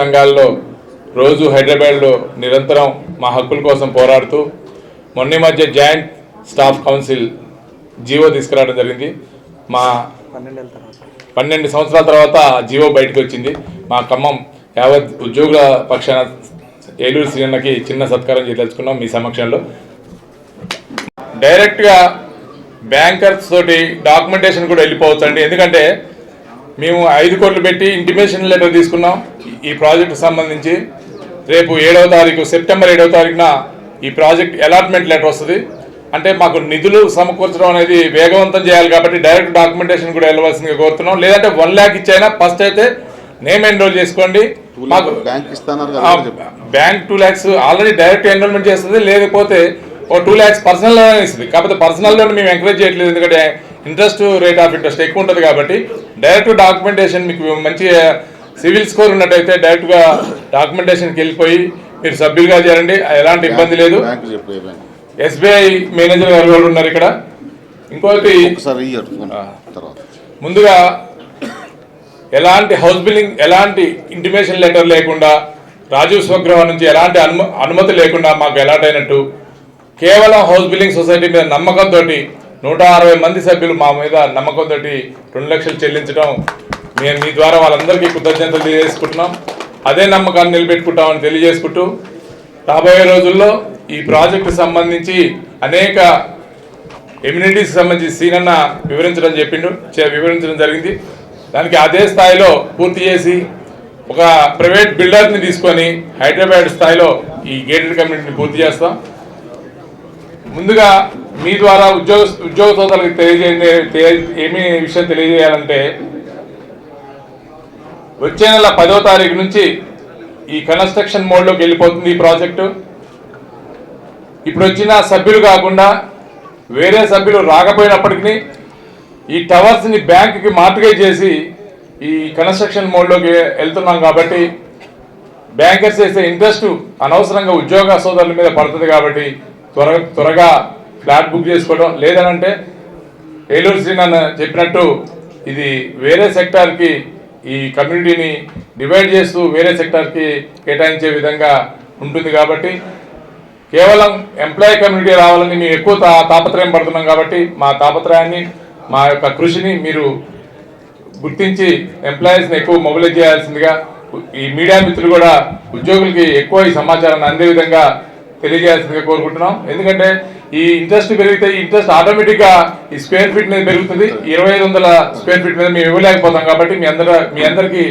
సంఘాల్లో రోజు హైదరాబాద్లో నిరంతరం మా హక్కుల కోసం పోరాడుతూ మొన్న మధ్య జాయింట్ స్టాఫ్ కౌన్సిల్ జీవో తీసుకురావడం జరిగింది. మా పన్నెండు సంవత్సరాల తర్వాత జీవో బయటకు వచ్చింది. మా ఖమ్మం యావత్ ఉద్యోగుల పక్షాన ఏలూరు శ్రీన్నకి చిన్న సత్కారం చేయదలుచుకున్నాం మీ సమక్షంలో. డైరెక్ట్గా బ్యాంకర్స్ తోటి డాక్యుమెంటేషన్ కూడా వెళ్ళిపోవచ్చండి. ఎందుకంటే మేము ఐదు కోట్లు పెట్టి ఇంటిమేషన్ లెటర్ తీసుకున్నాం. ఈ ప్రాజెక్టుకు సంబంధించి రేపు ఏడవ తారీఖు సెప్టెంబర్ ఏడవ తారీఖున ఈ ప్రాజెక్ట్ అలాట్మెంట్ లెటర్ వస్తుంది. అంటే మాకు నిధులు సమకూర్చడం అనేది వేగవంతం చేయాలి కాబట్టి డైరెక్ట్ డాక్యుమెంటేషన్ కూడా వెళ్ళవలసిందిగా కోరుతున్నాం. లేదంటే వన్ ల్యాక్ ఇచ్చైనా ఫస్ట్ అయితే నేమ్ ఎన్రోల్ చేసుకోండి. మాకు bank two lakhs already direct enrolment చేస్తుంది. లేకపోతే ఓ టూ ల్యాక్స్ పర్సనల్ లోన్ ఇస్తుంది. కాకపోతే పర్సనల్ లోన్ మేము ఎంకరేజ్ చేయట్లేదు. ఎందుకంటే ఇంట్రెస్ట్ రేట్ ఆఫ్ ఇంట్రెస్ట్ ఎక్కువ ఉంటుంది కాబట్టి డైరెక్ట్ డాక్యుమెంటేషన్ మీకు మంచి సివిల్ స్కోర్ ఉన్నట్టయితే డైరెక్ట్గా డాక్యుమెంటేషన్కి వెళ్ళిపోయి మీరు సభ్యులుగా చేరండి. ఎలాంటి ఇబ్బంది లేదు. ఎస్బీఐ మేనేజర్ గారు కూడా ఉన్నారు ఇక్కడ. ఇంకోటి ముందుగా ఎలాంటి హౌస్ బిల్డింగ్ ఎలాంటి ఇంటిమేషన్ లెటర్ లేకుండా రాజీవ్ స్వగృహ నుంచి ఎలాంటి అనుమ అనుమతి లేకుండా మాకు ఎలాంటైనట్టు కేవలం హౌస్ బిల్డింగ్ సొసైటీ మీద నమ్మకంతో నూట అరవై మంది సభ్యులు మా మీద నమ్మకంతో రెండు లక్షలు చెల్లించడం మేము మీ ద్వారా వాళ్ళందరికీ కృతజ్ఞతలు తెలియజేసుకుంటున్నాం. అదే నమ్మకాన్ని నిలబెట్టుకుంటామని తెలియజేసుకుంటూ రాబోయే రోజుల్లో ఈ ప్రాజెక్టు సంబంధించి అనేక ఎమ్యూనిటీస్ సంబంధించి సీనన్న వివరించడం చెప్పిండు చే- వివరించడం జరిగింది. దానికి అదే స్థాయిలో పూర్తి చేసి ఒక ప్రైవేట్ బిల్డర్ని తీసుకొని హైదరాబాద్ స్థాయిలో ఈ గేటెడ్ కమ్యూనిటీని పూర్తి చేస్తాం. ముందుగా మీ ద్వారా ఉద్యోగ ఉద్యోగ సోదరులకు తెలియజేయండి ఏమి విషయం తెలియజేయాలంటే వచ్చే నెల పదో తారీఖు నుంచి ఈ కన్స్ట్రక్షన్ మోడ్లోకి వెళ్ళిపోతుంది ఈ ప్రాజెక్టు. ఇప్పుడు వచ్చిన సభ్యులు కాకుండా వేరే సభ్యులు రాకపోయినప్పటికీ ఈ టవర్స్ని బ్యాంకుకి మార్టిగేజ్ చేసి ఈ కన్స్ట్రక్షన్ మోడ్లోకి వెళ్తున్నాం కాబట్టి బ్యాంకర్స్ చేసే ఇంట్రెస్ట్ అనవసరంగా ఉద్యోగ సోదరుల మీద పడుతుంది కాబట్టి త్వర త్వరగా ఫ్లాట్ బుక్ చేసుకోవడం లేదనంటే ఏలూరు శ్రీనన్న చెప్పినట్టు ఇది వేరే సెక్టార్కి ఈ కమ్యూనిటీని డివైడ్ చేస్తూ వేరే సెక్టార్కి కేటాయించే విధంగా ఉంటుంది కాబట్టి కేవలం ఎంప్లాయీ కమ్యూనిటీ రావాలని మేము ఎక్కువ తా- తాపత్రయం పడుతున్నాం కాబట్టి మా తాపత్రయాన్ని మా యొక్క కృషిని మీరు గుర్తించి ఎంప్లాయీస్ని ఎక్కువ మొబిలైజ్ చేయాల్సిందిగా ఈ మీడియా మిత్రులు కూడా ఉద్యోగులకి ఎక్కువ ఈ సమాచారాన్ని అందే విధంగా తెలియజేయాల్సిందిగా కోరుకుంటున్నాం. ఎందుకంటే ఈ ఇంట్రెస్ట్ పెరిగితే ఈ ఇంట్రెస్ట్ ఆటోమేటిక్గా ఈ స్క్వేర్ ఫీట్ మీద పెరుగుతుంది. ఇరవై ఐదు వందల స్క్వేర్ ఫీట్ మీద మేము ఇవ్వలేకపోతాం కాబట్టి మీ అందరూ మీ అందరికీ